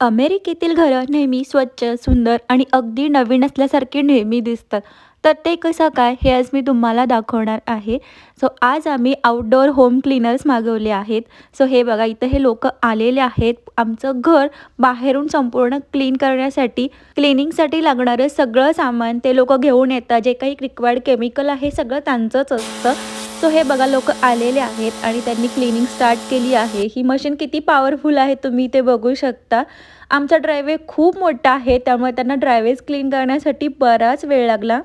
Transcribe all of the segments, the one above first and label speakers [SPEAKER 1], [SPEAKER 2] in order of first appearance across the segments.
[SPEAKER 1] अमेरिकेतील घरं नेहमी स्वच्छ सुंदर आणि अगदी नवीन असल्यासारखी नेहमी दिसतात. तर ते कसं काय हे आज मी तुम्हाला दाखवणार आहे. सो आज आम्ही आउटडोअर होम क्लीनर्स मागवले आहेत. सो हे बघा इथं हे लोक आलेले आहेत. आमचं घर बाहेरून संपूर्ण क्लीन करण्यासाठी क्लिनिंगसाठी लागणारं सगळं सामान ते लोक घेऊन येतात. जे काही रिक्वायर्ड केमिकल आहे सगळं त्यांचंच असतं. सो हे बघा लोक आलेले आहेत आणि त्यांनी क्लिनिंग स्टार्ट केली आहे. ही मशीन किती पॉवरफुल आहे तुम्ही ते बघू शकता. आमचा ड्रायवे खूप मोठा आहे त्यामुळे त्यांना ड्रायवेज क्लीन करण्यासाठी बराच वेळ लागला.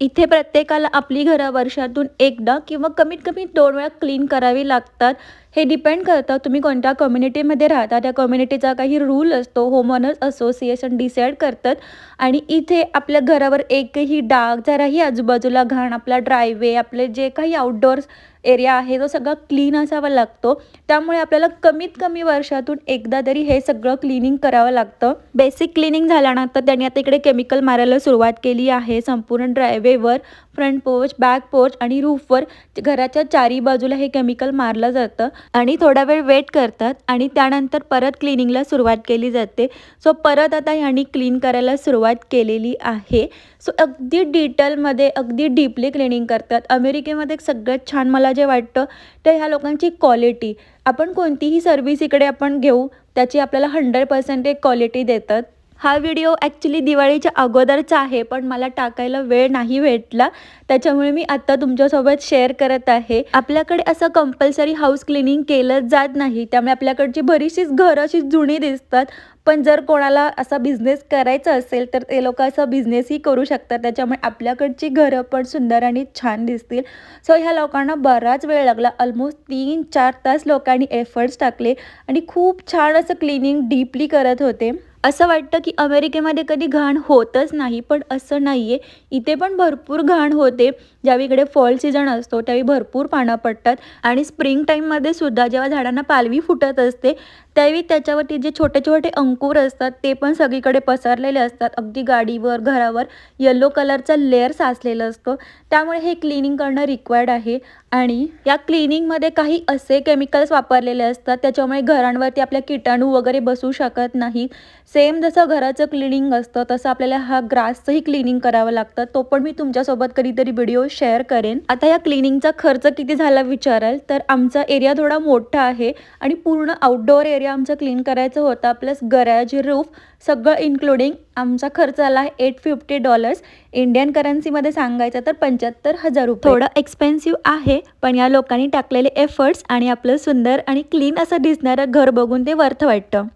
[SPEAKER 1] इथे प्रत्येकाला आपली घरं वर्षातून एकदा किंवा कमीत कमी दोन वेळा क्लीन करावी लागतात. हे डिपेंड करतं तुम्ही कोणत्या कम्युनिटीमध्ये राहता. त्या कम्युनिटीचा काही रूल असतो होमओनर्स असोसिएशन डिसाईड करतात. आणि इथे आपल्या घरावर एकही डाग जराही आजूबाजूला घाण आपला ड्रायवे आपले जे काही आउटडोअर्स एरिया आहे तो सगळा क्लीन असावा लागतो. त्यामुळे आपल्याला कमीत कमी वर्षातून एकदा तरी हे सगळं क्लिनिंग करावं लागतं. बेसिक क्लिनिंग झाल्यानंतर त्यांनी आता इकडे केमिकल मारायला सुरुवात केली आहे संपूर्ण ड्रायवेवर फ्रंट पोर्च बॅक पोर्च आणि रूफवर घराच्या चारी बाजूला हे केमिकल मारलं जातं आणि थोडा वेळ वेट करतात आणि त्यानंतर परत क्लिनिंगला सुरुवात केली जाते. सो परत आता ह्यांनी क्लीन करायला सुरुवात केलेली आहे. सो अगदी डिटेलमध्ये अगदी डीपली क्लिनिंग करतात. अमेरिकेमध्ये सगळ्यात छान मला जे वाटतं ते ह्या लोकांची क्वालिटी आपण कोणतीही सर्व्हिस इकडे आपण घेऊ त्याची आपल्याला हंड्रेड पर्सेंट एक क्वालिटी देतात. हा व्हिडिओ ॲक्च्युली दिवाळीच्या अगोदरचा आहे पण मला टाकायला वेळ नाही भेटला. त्याच्यामुळे मी आत्ता तुमच्यासोबत शेअर करत आहे. आपल्याकडे असं कंपल्सरी हाऊस क्लिनिंग केलं जात नाही त्यामुळे आपल्याकडची बरीचशीच घरं अशी जुनी दिसतात. पण जर कोणाला असा बिझनेस करायचा असेल तर ते लोक असा बिझनेसही करू शकतात. त्याच्यामुळे आपल्याकडची घरं पण सुंदर आणि छान दिसतील. सो ह्या लोकांना बराच वेळ लागला. ऑलमोस्ट तीन चार तास लोकांनी एफर्ट्स टाकले आणि खूप छान असं क्लिनिंग डीपली करत होते. असं वाटतं की अमेरिकेमध्ये कधी घाण होतच नाही पण असं नाही आहे इथे पण भरपूर घाण होते. ज्यावेळी इकडे फॉल सीझन असतो त्यावेळी भरपूर पानं पडतात. आणि स्प्रिंग टाईममध्ये सुद्धा जेव्हा झाडांना पालवी फुटत असते त्यावेळी त्याच्यावरती जे छोटे छोटे अंकुर असतात ते पण सगळीकडे पसरलेले असतात. अगदी गाडीवर घरावर येल्लो कलरचा लेअर साचलेलं असतो. त्यामुळे हे क्लिनिंग करणं रिक्वायर्ड आहे. आणि या क्लिनिंगमध्ये काही असे केमिकल्स वापरलेले असतात त्याच्यामुळे घरांवरती आपल्या किटाणू वगैरे बसू शकत नाही सेम जसं घराचं क्लिनिंग असतं तसं आपल्याला हा ग्रासचंही क्लिनिंग करावं लागतं. तो पण मी तुमच्यासोबत कधीतरी व्हिडिओ शेअर करेन. आता या क्लिनिंगचा खर्च किती झाला विचाराल? तर आमचा एरिया थोडा मोठा आहे आणि पूर्ण आउटडोअर एरिया आमचा क्लीन करायचा होता. प्लस गरॅज रूफ सगळं इन्क्लुडिंग आमचा खर्च आला आहे एट फिफ्टी डॉलर्स इंडियन करन्सीमध्ये सांगायचं तर पंच्याहत्तर हजार रुपये. थोडं एक्सपेन्सिव्ह आहे पण या लोकांनी टाकलेले एफर्ट्स आणि आपलं सुंदर आणि क्लीन असं दिसणारं घर बघून ते वर्थ वाटतं.